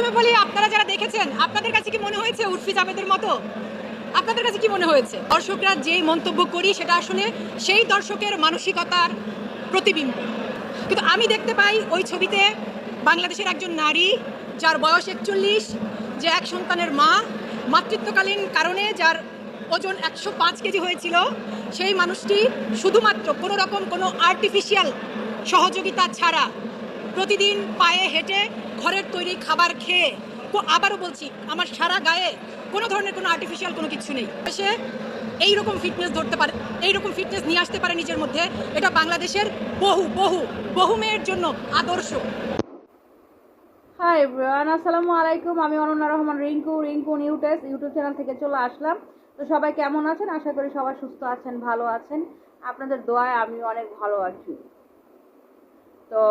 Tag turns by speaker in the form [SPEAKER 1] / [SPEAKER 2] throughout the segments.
[SPEAKER 1] প্রথমে বলি, আপনারা যারা দেখেছেন, আপনাদের কাছে কি মনে হয়েছে উর্ফি জাবেদের মতো? আপনাদের কাছে কি মনে হয়েছে? দর্শকরা যে মন্তব্য করি, সেটা আসলে সেই দর্শকের মানসিকতার প্রতিবিম্ব। কিন্তু আমি দেখতে পাই ওই ছবিতে বাংলাদেশের একজন নারী, যার বয়স একচল্লিশ, যে এক সন্তানের মা, মাতৃত্বকালীন কারণে যার ওজন একশো পাঁচ কেজি হয়েছিল, সেই মানুষটি শুধুমাত্র কোনো রকম কোনো আর্টিফিশিয়াল সহযোগিতা ছাড়া প্রতিদিন পায়ে হেঁটে ঘরের তৈরি খাবার খেয়ে আবারও বলছি, আমার সারা গায়ে কোনো ধরনের কোনো আর্টিফিশিয়াল কোনো কিছু নেই। সে এইরকম ফিটনেস ধরতে পারে, এইরকম ফিটনেস নিয়ে আসতে পারে নিজের মধ্যে। এটা বাংলাদেশের বহু বহু বহু মেয়ের জন্য আদর্শ।
[SPEAKER 2] হাই আসসালামু আলাইকুম। আমি অনন্যা রহমান রিঙ্কু রিঙ্কু নিউটেস ইউটিউব চ্যানেল থেকে চলে আসলাম। তো সবাই কেমন আছেন? আশা করি সবাই সুস্থ আছেন, ভালো আছেন। আপনাদের দোয়ায় আমি অনেক ভালো আছি। তো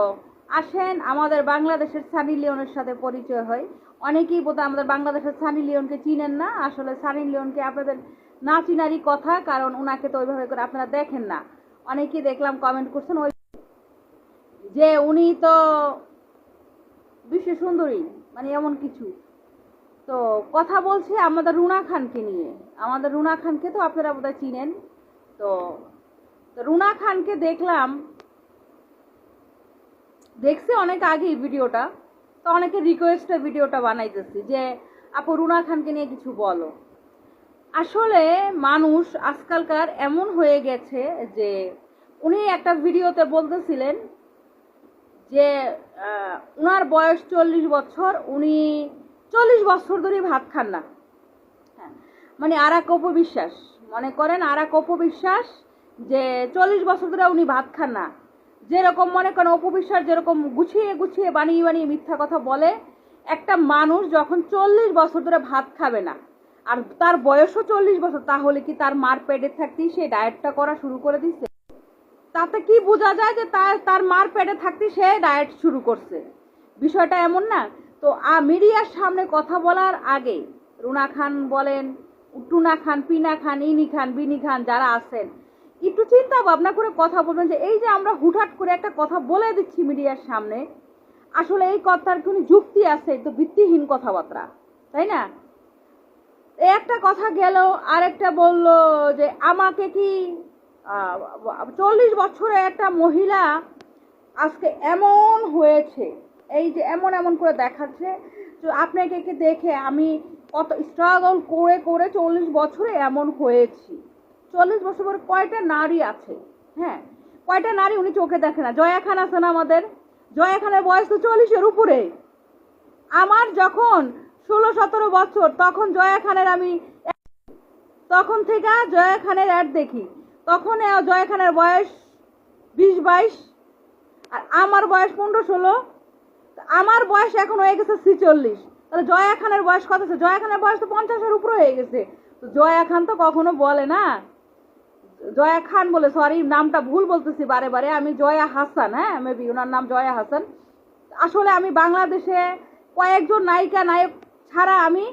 [SPEAKER 2] আসেন, আমাদের বাংলাদেশের সানি লিওনের সাথে পরিচয় হয়। অনেকেই বোধহয় আমাদের বাংলাদেশের সানি লিওনকে চিনেন না। আসলে সানি লিওনকে আপনাদের না চিনারই কথা, কারণ ওনাকে তো ওইভাবে করে আপনারা দেখেন না। অনেকেই দেখলাম কমেন্ট করছেন ওই যে উনি তো বিশ্ব সুন্দরী মানে এমন কিছু। তো কথা বলছি আমাদের রুনা খানকে নিয়ে। আমাদের রুনা খানকে তো আপনারা বোধহয় চিনেন। তো তো রুনা খানকে দেখলাম দেখছি অনেক আগেই ভিডিওটা তো অনেকে রিকোয়েস্টে ভিডিওটা বানাইতেছি যে আপু রুনা খানকে নিয়ে কিছু বলো। আসলে মানুষ আজকালকার এমন হয়ে গেছে যে উনি একটা ভিডিওতে বলতেছিলেন যে উনার বয়স চল্লিশ বছর উনি চল্লিশ বছর ধরে ভাত খান না। হ্যাঁ, মানে আর এক অপবিশ্বাস। মনে করেন আর এক অপবিশ্বাস যে চল্লিশ বছর ধরে উনি ভাত খান না। যেরকম মনে করেন অপবিশ্বাস যেরকম গুছিয়ে গুছিয়ে বানিয়ে বানিয়ে মিথ্যা কথা বলে, একটা মানুষ যখন চল্লিশ বছর ধরে ভাত খাবে না, আর তার বয়সও চল্লিশ বছর, তাহলে কি তার মার পেটে থাকতেই সে ডায়েটটা করা শুরু করে দিচ্ছে তাতে কি বোঝা যায় যে তার তার মার পেটে থাকতে সে ডায়েট শুরু করছে? বিষয়টা এমন না। তো মিডিয়ার সামনে কথা বলার আগে রুনা খান বলেন, টুনা খান, পিনা খান, ইনি খান, বিনি খান যারা আছেন একটু চিন্তা ভাবনা করে কথা বলবেন যে এই যে আমরা হুটহাট করে একটা কথা বলে দিচ্ছি মিডিয়ার সামনে, আসলে এই কথার কোনো যুক্তি আছে তো ভিত্তিহীন কথাবার্তা, তাই না? একটা কথা গেল, আরেকটা বলল যে আমাকে কি চল্লিশ বছরে একটা মহিলা আজকে এমন হয়েছে, এই যে এমন এমন করে দেখাচ্ছে, তো আপনাকে দেখে আমি কত স্ট্রাগল করে করে চল্লিশ বছরে এমন হয়েছি? চল্লিশ বছর পরে কয়টা নারী আছে? হ্যাঁ কয়টা নারী উনি চোখে দেখে না? জয়া খান আছে না আমাদের? জয়া খানের বয়স তো চল্লিশের উপরে। আমার যখন ষোলো, সতেরো বছর, তখন জয়া খানের আমি তখন থেকে জয়া খানের অ্যাড দেখি। তখন জয়া খানের বয়স বিশ, বাইশ, আর আমার বয়স পনেরো, ষোলো। আমার বয়স এখন হয়ে গেছে ছিচল্লিশ। তাহলে জয়া খানের বয়স কত আছে? জয়া খানের বয়স তো পঞ্চাশের উপরে হয়ে গেছে। জয়া খান তো কখনো বলে না। জয়া খান বলে সরি নামটা ভুল বলতেছি বারে বারে, আমি জয়া হাসান হ্যাঁ মেবি ওনার নাম জয়া হাসান। আসলে আমি বাংলাদেশে কয়েকজন নায়িকা, নায়ক ছাড়া আমি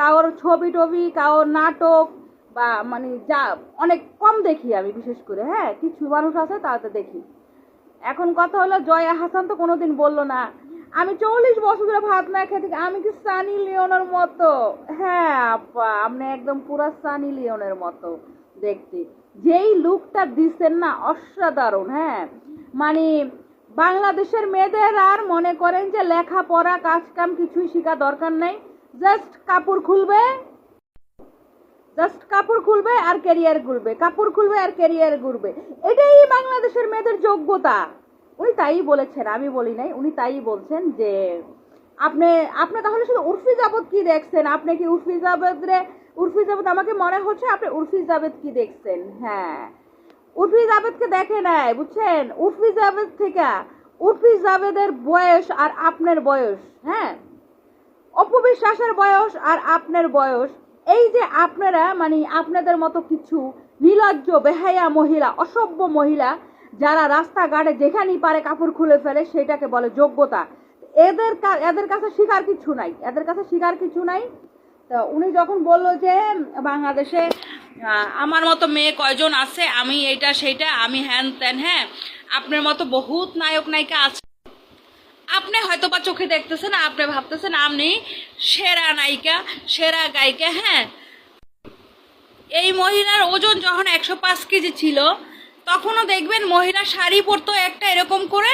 [SPEAKER 2] কারোর ছবি টবি, কারোর নাটক বা মানে যা, অনেক কম দেখি আমি, বিশেষ করে হ্যাঁ কিছু মানুষ আছে তাতে দেখি। এখন কথা হলো, জয়া হাসান তো কোনোদিন বলল না। আমি চল্লিশ বছর ধরে ভাত না খেয়ে খেতে আমি কি সানি লিওনের মতো? হ্যাঁ আপা, আপনি একদম পুরা সানি লিওনের মতো দেখতে। যেই লুকটা দিচ্ছেন না, অসাধারণ হ্যাঁ? মানে বাংলাদেশের মেয়েদের আর মনে করেন যে লেখাপড়া কাজ কাম কিছুই শেখা দরকার নেই। জাস্ট কাপড় খুলবে, জাস্ট কাপড় খুলবে আর ক্যারিয়ার ঘুরবে, কাপড় খুলবে আর ক্যারিয়ার ঘুরবে। এটাই বাংলাদেশের মেয়েদের যোগ্যতা। উনি তাই বলেছেন, আমি বলি নাই, উনি তাই বলছেন যে, আপনি আপনি তাহলে শুধু উর্ফি জাবেদ কি দেখছেন? আপনি কি উর্ফি জাবেদ রে উর্ফি জাবেদ আমাকে মনে হচ্ছে আপনি উর্ফি জাবেদ কি দেখছেন? হ্যাঁ। উর্ফি জাবেদকে দেখে নাই, বুঝছেন? উর্ফি জাবেদ থেকে, উর্ফি জাবেদের বয়স আর আপনার বয়স হ্যাঁ? অপবিশ্বাসের বয়স আর আপনার বয়স, এই যে আপনারা মানে আপনাদের মতো কিছু নির্লজ্জ বেহায়া মহিলা, অসভ্য মহিলা, যারা রাস্তাঘাটে যেখানেই পারে কাপড় খুলে ফেলে, সেটাকে বলে যোগ্যতা। এদের এদের কাছে শিকার কিছু নাই, এদের কাছে শিকার কিছু নাই। তো উনি যখন বলল যে, বাংলাদেশে আমার মতো মেয়ে কয়জন আছে? আমি এইটা, সেইটা, আমি হ্যান ত্যান হ্যাঁ আপনার মতো বহুত নায়ক, নায়িকা আছে। আপনি হয়তো বা চোখে দেখতেছেন, আপনি ভাবতেছেন আপনি সেরা নায়িকা, সেরা গায়িকা হ্যাঁ। এই মহিলার ওজন যখন একশো পাঁচ কেজি ছিল, তখনও দেখবেন মহিলা শাড়ি পরতো একটা এরকম করে,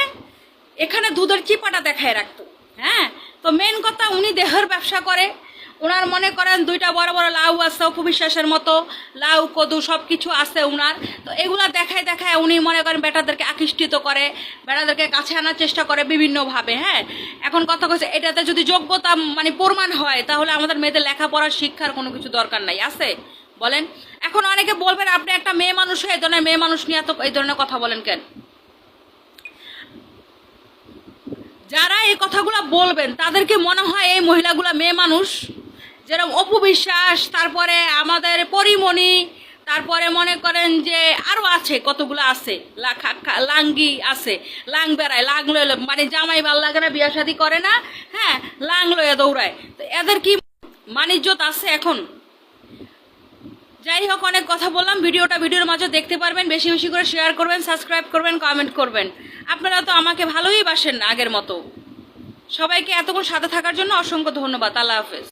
[SPEAKER 2] এখানে দুধের চিপাটা দেখায় রাখতো হ্যাঁ? তো মেন কথা উনি দেহের ব্যবসা করে ওনার মনে করেন দুইটা বড় বড় লাউ আছে অপবিশ্বাসের মতো। লাউ, কদু সব কিছু আছে উনার। তো এগুলা দেখায় দেখায় উনি মনে করেন বেটাদেরকে আকৃষ্টিত করে, বেটাদেরকে কাছে আনার চেষ্টা করে বিভিন্নভাবে হ্যাঁ? এখন কথা কচ্ছে এটাতে যদি যোগ্যতা মানে প্রমাণ হয়, তাহলে আমাদের মেয়েদের লেখাপড়ার শিক্ষার কোনো কিছু দরকার নাই, আছে? বলেন। এখন অনেকে বলবেন, আপনি একটা মেয়ে মানুষ হয়ে এই ধরনের মেয়ে মানুষ নিয়ে এত এই ধরনের কথা বলেন কেন? যারা এই কথাগুলো বলবেন, তাদেরকে মনে হয় এই মহিলাগুলা মেয়ে মানুষ। যেরকম অপু বিশ্বাস তারপরে আমাদের পরিমণি, তারপরে মনে করেন যে আরও আছে, কতগুলো আছে লাঙ্গি আছে, লাং বেড়ায়, লাং লয়ে মানে জামাই ভালো লাগে না বিয়া শাদি করে না হ্যাঁ লাং লয়ে দৌড়ায়। তো এদের কি মানিজ্যত আছে এখন? যাই হোক, অনেক কথা বললাম, ভিডিওটা ভিডিওর মাঝে দেখতে পারবেন, বেশি বেশি করে শেয়ার করবেন সাবস্ক্রাইব করবেন কমেন্ট করবেন। আপনারা তো আমাকে ভালোই বাসেন আগের মতো। সবাইকে এতক্ষণ সাথে থাকার জন্য অসংখ্য ধন্যবাদ, আল্লাহ হাফেজ।